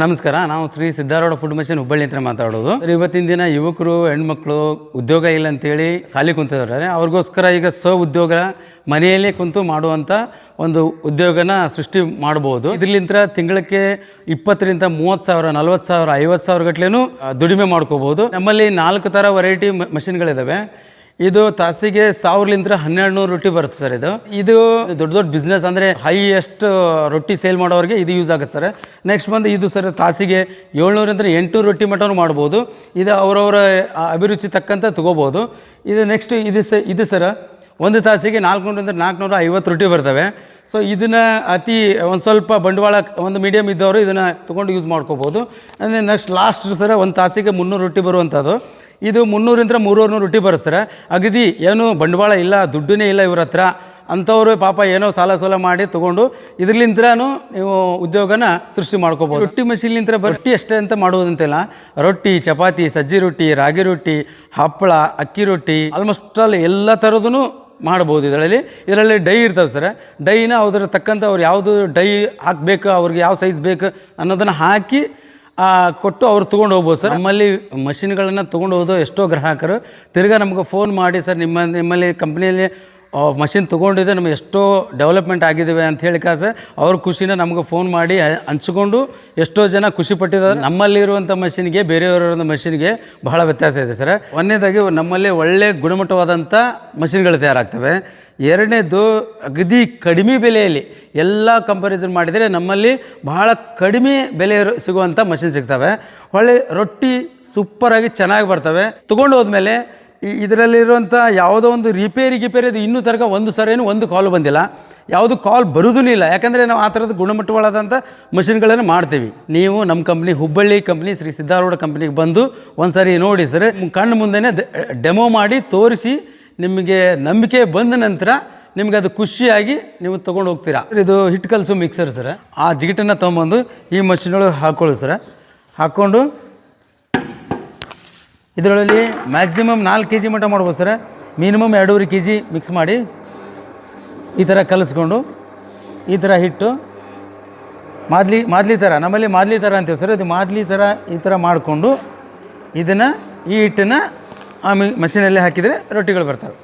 ನಮಸ್ಕಾರ. ನಾವು Shri Siddharudha food machine Hubballi ಅಂತ ಮಾತಾಡೋದು. ಸರ್, ಇವತ್ತಿನ ದಿನ ಯುವಕರು ಹೆಣ್ಮಕ್ಳು ಉದ್ಯೋಗ ಇಲ್ಲ ಅಂತೇಳಿ ಖಾಲಿ ಕುಂತಿದ್ದಾರೆ. ಅವ್ರಿಗೋಸ್ಕರ ಈಗ ಸ್ವ ಉದ್ಯೋಗ ಮನೆಯಲ್ಲೇ ಕುಂತು ಮಾಡುವಂಥ ಒಂದು ಉದ್ಯೋಗನ ಸೃಷ್ಟಿ ಮಾಡ್ಬೋದು. ಇದರಿಂದ ತಿಂಗಳಕ್ಕೆ ಇಪ್ಪತ್ತರಿಂದ ಮೂವತ್ತು ಸಾವಿರ ನಲ್ವತ್ತು ಸಾವಿರ ಐವತ್ತು ಸಾವಿರ ದುಡಿಮೆ ಮಾಡ್ಕೋಬೋದು. ನಮ್ಮಲ್ಲಿ ನಾಲ್ಕು ಥರ ವೆರೈಟಿ ಮಷಿನ್ಗಳಿದ್ದಾವೆ ಇದು ತಾಸಿಗೆ ಸಾವಿರಲಿಂದ ಹನ್ನೆರಡು ನೂರು ರೊಟ್ಟಿ ಬರುತ್ತೆ ಸರ್ ಇದು. ಇದು ದೊಡ್ಡ ದೊಡ್ಡ ಬಿಸ್ನೆಸ್ ಅಂದರೆ ಹೈಯೆಸ್ಟ್ ರೊಟ್ಟಿ ಸೇಲ್ ಮಾಡೋರಿಗೆ ಇದು ಯೂಸ್ ಆಗುತ್ತೆ ಸರ್. ನೆಕ್ಸ್ಟ್ ಬಂದು ಇದು ಸರ್ ತಾಸಿಗೆ ಏಳ್ನೂರಿಂದ ಎಂಟುನೂರು ರೊಟ್ಟಿ ಮಟ್ಟನೂ ಮಾಡ್ಬೋದು. ಇದು ಅವರವರ ಅಭಿರುಚಿ ತಕ್ಕಂತೆ ತೊಗೋಬೋದು. ಇದು ನೆಕ್ಸ್ಟ್ ಇದು ಸ, ಇದು ಸರ್ ಒಂದು ತಾಸಿಗೆ ನಾಲ್ಕುನೂರಿಂದ ನಾಲ್ಕುನೂರ ಐವತ್ತು ರೊಟ್ಟಿ ಬರ್ತವೆ. ಸೊ ಇದನ್ನು ಅತಿ ಒಂದು ಸ್ವಲ್ಪ ಬಂಡವಾಳ ಒಂದು ಮೀಡಿಯಮ್ ಇದ್ದವರು ಇದನ್ನು ತೊಗೊಂಡು ಯೂಸ್ ಮಾಡ್ಕೋಬೋದು. ಅಂದರೆ ನೆಕ್ಸ್ಟ್ ಲಾಸ್ಟ್ ಸರ ಒಂದು ತಾಸಿಗೆ ಮುನ್ನೂರು ರೊಟ್ಟಿ ಬರುವಂಥದ್ದು ಇದು ಮುನ್ನೂರಿಂದ ಮೂರುವರೆ ನೂರು ರೊಟ್ಟಿ ಬರುತ್ತೆ ಸರ್. ಅಗದಿ ಏನು ಬಂಡವಾಳ ಇಲ್ಲ ದುಡ್ಡೇ ಇಲ್ಲ ಇವ್ರ ಹತ್ರ. ಅಂಥವ್ರು ಪಾಪ ಏನೋ ಸಾಲ ಸೋಲ ಮಾಡಿ ತೊಗೊಂಡು ಇದರ್ಲಿಂತ್ರನೂ ನೀವು ಉದ್ಯೋಗನ ಸೃಷ್ಟಿ ಮಾಡ್ಕೋಬೋದು. ರೊಟ್ಟಿ ಮಷಿನ್ಲಿಂತ್ರ ರೊಟ್ಟಿ ಅಷ್ಟೇ ಅಂತ ಮಾಡುವುದಂತಿಲ್ಲ. ರೊಟ್ಟಿ ಚಪಾತಿ ಸಜ್ಜಿ ರೊಟ್ಟಿ ರಾಗಿ ರೊಟ್ಟಿ ಹಪ್ಪಳ ಅಕ್ಕಿ ರೊಟ್ಟಿ ಆಲ್ಮೋಸ್ಟ್ ಆಲ್ ಎಲ್ಲ ಥರದೂ ಮಾಡ್ಬೋದು ಇದರಲ್ಲಿ. ಇದರಲ್ಲಿ ಡೈ ಇರ್ತವೆ ಸರ್. ಡೈನ ಅದ್ರ ತಕ್ಕಂಥ ಅವ್ರು ಯಾವುದು ಡೈ ಹಾಕಬೇಕು ಅವ್ರಿಗೆ ಯಾವ ಸೈಜ್ ಬೇಕು ಅನ್ನೋದನ್ನು ಹಾಕಿ ಕೊಟ್ಟು ಅವ್ರು ತೊಗೊಂಡು ಹೋಗ್ಬೋದು ಸರ್. ನಮ್ಮಲ್ಲಿ ಮಷಿನ್ಗಳನ್ನು ತೊಗೊಂಡು ಹೋದೋ ಎಷ್ಟೋ ಗ್ರಾಹಕರು. ತಿರ್ಗಾ ನಮ್ಗೆ ಫೋನ್ ಮಾಡಿ ಸರ್, ನಿಮ್ಮ, ನಿಮ್ಮಲ್ಲಿ ಕಂಪ್ನಿಯಲ್ಲಿ ಮಷಿನ್ ತೊಗೊಂಡಿದೆ ನಮಗೆ ಎಷ್ಟೋ ಡೆವಲಪ್ಮೆಂಟ್ ಆಗಿದ್ದೀವಿ ಅಂತ ಹೇಳಿ ಕಾಸೆ, ಅವ್ರ ಖುಷಿನ ನಮ್ಗೆ ಫೋನ್ ಮಾಡಿ ಹಂಚ್ಕೊಂಡು ಎಷ್ಟೋ ಜನ ಖುಷಿ ಪಟ್ಟಿದ್ದಾರೆ. ನಮ್ಮಲ್ಲಿರುವಂಥ ಮಷಿನ್ಗೆ ಬೇರೆಯವರ ಮಷಿನ್ಗೆ ಬಹಳ ವ್ಯತ್ಯಾಸ ಇದೆ ಸರ್. ಒಂದನೇದಾಗಿ ನಮ್ಮಲ್ಲಿ ಒಳ್ಳೆ ಗುಣಮಟ್ಟವಾದಂಥ ಮಷಿನ್ಗಳು ತಯಾರಾಗ್ತವೆ. ಎರಡನೇದು ಅಗದಿ ಕಡಿಮೆ ಬೆಲೆಯಲ್ಲಿ ಎಲ್ಲ ಕಂಪ್ಯಾರಿಸನ್ ಮಾಡಿದರೆ ನಮ್ಮಲ್ಲಿ ಬಹಳ ಕಡಿಮೆ ಬೆಲೆ ಸಿಗುವಂಥ ಮಷಿನ್ ಸಿಗ್ತವೆ. ಒಳ್ಳೆ ರೊಟ್ಟಿ ಸೂಪರಾಗಿ ಚೆನ್ನಾಗಿ ಬರ್ತವೆ. ತೊಗೊಂಡು ಹೋದ್ಮೇಲೆ ಇದರಲ್ಲಿರುವಂಥ ಯಾವುದೋ ಒಂದು ರಿಪೇರಿ ಗಿಪೇರಿ ಅದು ಇನ್ನೂ ತನಕ ಒಂದು ಸರಿನೂ ಒಂದು ಕಾಲ್ ಬಂದಿಲ್ಲ. ಯಾವುದು ಕಾಲ್ ಬರೋದೂ ಇಲ್ಲ. ಯಾಕಂದರೆ ನಾವು ಆ ಥರದ ಗುಣಮಟ್ಟವಾದಂಥ ಮಷಿನ್ಗಳನ್ನು ಮಾಡ್ತೀವಿ. ನೀವು ನಮ್ಮ ಕಂಪ್ನಿ ಹುಬ್ಬಳ್ಳಿ ಕಂಪ್ನಿ ಶ್ರೀ ಸಿದ್ಧಾರೂಢ ಕಂಪ್ನಿಗೆ ಬಂದು ಒಂದು ಸಾರಿ ನೋಡಿ ಸರ್ ಕಣ್ಣು ಮುಂದೆನೇ ಡೆಮೋ ಮಾಡಿ ತೋರಿಸಿ ನಿಮಗೆ ನಂಬಿಕೆ ಬಂದ ನಂತರ ನಿಮ್ಗೆ ಅದು ಖುಷಿಯಾಗಿ ನೀವು ತೊಗೊಂಡು ಹೋಗ್ತೀರಾ. ಇದು ಹಿಟ್ಟು ಕಲಸು ಮಿಕ್ಸರ್ ಸರ್. ಆ ಜಿಗಿಟನ್ನು ತೊಗೊಂಬಂದು ಈ ಮಷಿನೊಳಗೆ ಹಾಕ್ಕೊಳ್ಳಿ ಸರ್. ಹಾಕ್ಕೊಂಡು ಇದರಲ್ಲಿ ಮ್ಯಾಕ್ಸಿಮಮ್ ನಾಲ್ಕು ಕೆ ಜಿ ಮಟ್ಟ ಮಾಡ್ಬೋದು ಸರ್. ಮಿನಿಮಮ್ ಎರಡೂವರೆ ಕೆ ಜಿ ಮಿಕ್ಸ್ ಮಾಡಿ ಈ ಥರ ಕಲಿಸ್ಕೊಂಡು ಈ ಥರ ಹಿಟ್ಟು ಮಾದಲಿ ಮಾದಲಿ ಥರ ನಮ್ಮಲ್ಲಿ ಮಾದಲಿ ಥರ ಅಂತೀವಿ ಸರ್. ಅದು ಮಾದಲಿ ಥರ ಈ ಥರ ಮಾಡಿಕೊಂಡು ಇದನ್ನು ಈ ಹಿಟ್ಟನ್ನು ಆ ಮಿ ಮಷೀನಲ್ಲಿ ಹಾಕಿದರೆ ರೊಟ್ಟಿಗಳು ಬರ್ತವೆ.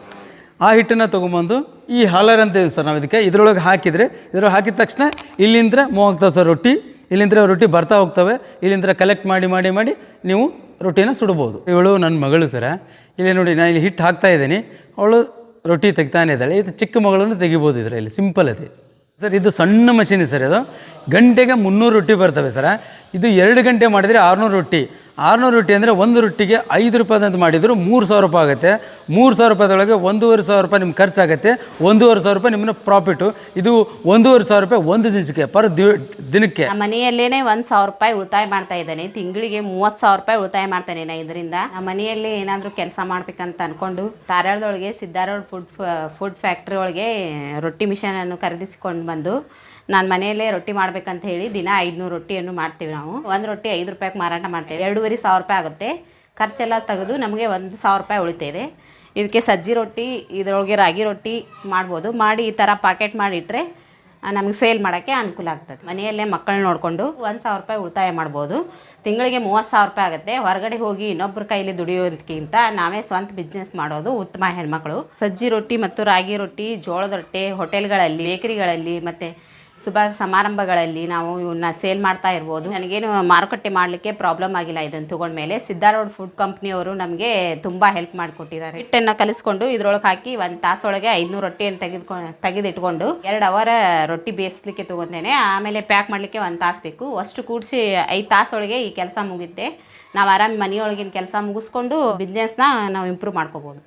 ಆ ಹಿಟ್ಟನ್ನು ತೊಗೊಂಬಂದು ಈ ಹಾಲರ್ ಅಂತೀವಿ ಸರ್ ನಾವು ಇದಕ್ಕೆ. ಇದರೊಳಗೆ ಹಾಕಿದರೆ, ಇದ್ರೊಳಗೆ ಹಾಕಿದ ತಕ್ಷಣ ಇಲ್ಲಿಂದ ಮೂವ್ ಆಗ್ತಾವೆ ಸರ್ ರೊಟ್ಟಿ. ಇಲ್ಲಿಂದ ರೊಟ್ಟಿ ಬರ್ತಾ ಹೋಗ್ತವೆ. ಇಲ್ಲಿಂದ ಕಲೆಕ್ಟ್ ಮಾಡಿ ಮಾಡಿ ಮಾಡಿ ನೀವು ರೊಟ್ಟಿನ ಸುಡ್ಬೋದು. ಇವಳು ನನ್ನ ಮಗಳು ಸರ. ಇಲ್ಲಿ ನೋಡಿ ನಾನು ಇಲ್ಲಿ ಹಿಟ್ಟು ಹಾಕ್ತಾ ಇದ್ದೀನಿ. ಅವಳು ರೊಟ್ಟಿ ತೆಗ್ತಾನೆ ಇದ್ದಾಳೆ. ಇದು ಚಿಕ್ಕ ಮಗಳನ್ನು ತೆಗಿಬೋದು ಇದರಲ್ಲಿ. ಸಿಂಪಲ್ ಇದೆ ಸರ್, ಇದು ಸಣ್ಣ ಮಷೀನ್ ಸರ್ ಅದು ಗಂಟೆಗೆ ಮುನ್ನೂರು ರೊಟ್ಟಿ ಬರ್ತವೆ ಸರ. ಇದು ಎರಡು ಗಂಟೆ ಮಾಡಿದರೆ ಆರುನೂರು ರೊಟ್ಟಿ. ಆರುನೂರು ರೊಟ್ಟಿ ಅಂದರೆ ಒಂದು ರೊಟ್ಟಿಗೆ ಐದು ರೂಪಾಯಿದಂತ ಮಾಡಿದ್ರು ಮೂರು ಸಾವಿರ ರೂಪಾಯಿ ಆಗುತ್ತೆ. ಮೂರು ಸಾವಿರ ರೂಪಾಯಿದೊಳಗೆ ಒಂದೂವರೆ ಸಾವಿರ ರೂಪಾಯಿ ನಿಮ್ಗೆ ಖರ್ಚಾಗುತ್ತೆ, ಒಂದೂವರೆ ಸಾವಿರ ರೂಪಾಯಿ ನಿಮ್ಮನ್ನ ಪ್ರಾಫಿಟು ಇದು ಒಂದೂವರೆ ಸಾವಿರ ರೂಪಾಯಿ ಒಂದು ದಿನಕ್ಕೆ, ಪರ್ ದಿನಕ್ಕೆ. ಮನೆಯಲ್ಲೇನೆ ಒಂದು ಸಾವಿರ ರೂಪಾಯಿ ಉಳಿತಾಯ ಮಾಡ್ತಾ ಇದ್ದಾನೆ. ತಿಂಗಳಿಗೆ ಮೂವತ್ತು ಸಾವಿರ ರೂಪಾಯಿ ಉಳಿತಾಯ ಮಾಡ್ತಾನೆ ನಾ ಇದರಿಂದ. ಮನೆಯಲ್ಲಿ ಏನಾದರೂ ಕೆಲಸ ಮಾಡ್ಬೇಕಂತ ಅನ್ಕೊಂಡು ಧಾರವಾಡದೊಳಗೆ ಸಿದ್ದಾರೂಢ ಫುಡ್ ಫುಡ್ ಫ್ಯಾಕ್ಟ್ರಿ ಒಳಗೆ ರೊಟ್ಟಿ ಮಿಷನನ್ನು ಖರೀದಿಸಿಕೊಂಡು ಬಂದು ನಾನು ಮನೆಯಲ್ಲೇ ರೊಟ್ಟಿ ಮಾಡ್ಬೇಕಂತ ಹೇಳಿ ದಿನ ಐದುನೂರು ರೊಟ್ಟಿಯನ್ನು ಮಾಡ್ತೀವಿ ನಾವು. ಒಂದು ರೊಟ್ಟಿ ಐದು ರೂಪಾಯಿಗೆ ಮಾರಾಟ ಮಾಡ್ತೇವೆ. ಎರಡೂವರೆ ಸಾವಿರ ರೂಪಾಯಿ ಆಗುತ್ತೆ. ಖರ್ಚೆಲ್ಲ ತೆಗೆದು ನಮಗೆ ಒಂದು ಸಾವಿರ ರೂಪಾಯಿ ಉಳಿತಾಯಿದೆ. ಇದಕ್ಕೆ ಸಜ್ಜಿ ರೊಟ್ಟಿ, ಇದರೊಳಗೆ ರಾಗಿ ರೊಟ್ಟಿ ಮಾಡ್ಬೋದು. ಮಾಡಿ ಈ ಥರ ಪಾಕೆಟ್ ಮಾಡಿಟ್ರೆ ನಮಗೆ ಸೇಲ್ ಮಾಡೋಕ್ಕೆ ಅನುಕೂಲ ಆಗ್ತದೆ. ಮನೆಯಲ್ಲೇ ಮಕ್ಕಳನ್ನ ನೋಡಿಕೊಂಡು ಒಂದು ಸಾವಿರ ರೂಪಾಯಿ ಉಳಿತಾಯ ಮಾಡ್ಬೋದು. ತಿಂಗಳಿಗೆ ಮೂವತ್ತು ಸಾವಿರ ರೂಪಾಯಿ ಆಗುತ್ತೆ. ಹೊರಗಡೆ ಹೋಗಿ ಇನ್ನೊಬ್ಬರ ಕೈಲಿ ದುಡಿಯೋದಕ್ಕಿಂತ ನಾವೇ ಸ್ವಂತ ಬಿಸ್ನೆಸ್ ಮಾಡೋದು ಉತ್ತಮ ಹೆಣ್ಮಕ್ಳು. ಸಜ್ಜಿ ರೊಟ್ಟಿ ಮತ್ತು ರಾಗಿ ರೊಟ್ಟಿ, ಜೋಳದ ರೊಟ್ಟಿ ಹೋಟೆಲ್ಗಳಲ್ಲಿ ಬೇಕರಿಗಳಲ್ಲಿ ಮತ್ತು ಶುಭ ಸಮಾರಂಭಗಳಲ್ಲಿ ನಾವು ಇವನ್ನ ಸೇಲ್ ಮಾಡ್ತಾ ಇರ್ಬೋದು. ನನಗೇನು ಮಾರುಕಟ್ಟೆ ಮಾಡಲಿಕ್ಕೆ ಪ್ರಾಬ್ಲಮ್ ಆಗಿಲ್ಲ ಇದನ್ನು ತೊಗೊಂಡ್ಮೇಲೆ ಸಿದ್ಧಾರೋಡ್ ಫುಡ್ ಕಂಪ್ನಿಯವರು ನಮಗೆ ತುಂಬ ಹೆಲ್ಪ್ ಮಾಡಿಕೊಟ್ಟಿದ್ದಾರೆ. ಹಿಟ್ಟನ್ನು ಕಲಿಸ್ಕೊಂಡು ಇದ್ರೊಳಗೆ ಹಾಕಿ ಒಂದು ತಾಸೊಳಗೆ ಐದುನೂರು ರೊಟ್ಟಿಯನ್ನು ತೆಗೆದುಕೊಂಡು ತೆಗೆದಿಟ್ಕೊಂಡು ಎರಡು ಅವರ ರೊಟ್ಟಿ ಬೇಯಿಸ್ಲಿಕ್ಕೆ ತೊಗೊಂಡೇನೆ. ಆಮೇಲೆ ಪ್ಯಾಕ್ ಮಾಡಲಿಕ್ಕೆ ಒಂದು ತಾಸು ಬೇಕು. ಅಷ್ಟು ಕೂಡಿಸಿ ಐದು ತಾಸೊಳಗೆ ಈ ಕೆಲಸ ಮುಗಿದ್ದೆ ನಾವು ಆರಾಮ ಮನೆಯೊಳಗಿನ ಕೆಲಸ ಮುಗಿಸ್ಕೊಂಡು ಬಿಸ್ನೆಸ್ನ ನಾವು ಇಂಪ್ರೂವ್ ಮಾಡ್ಕೋಬೋದು.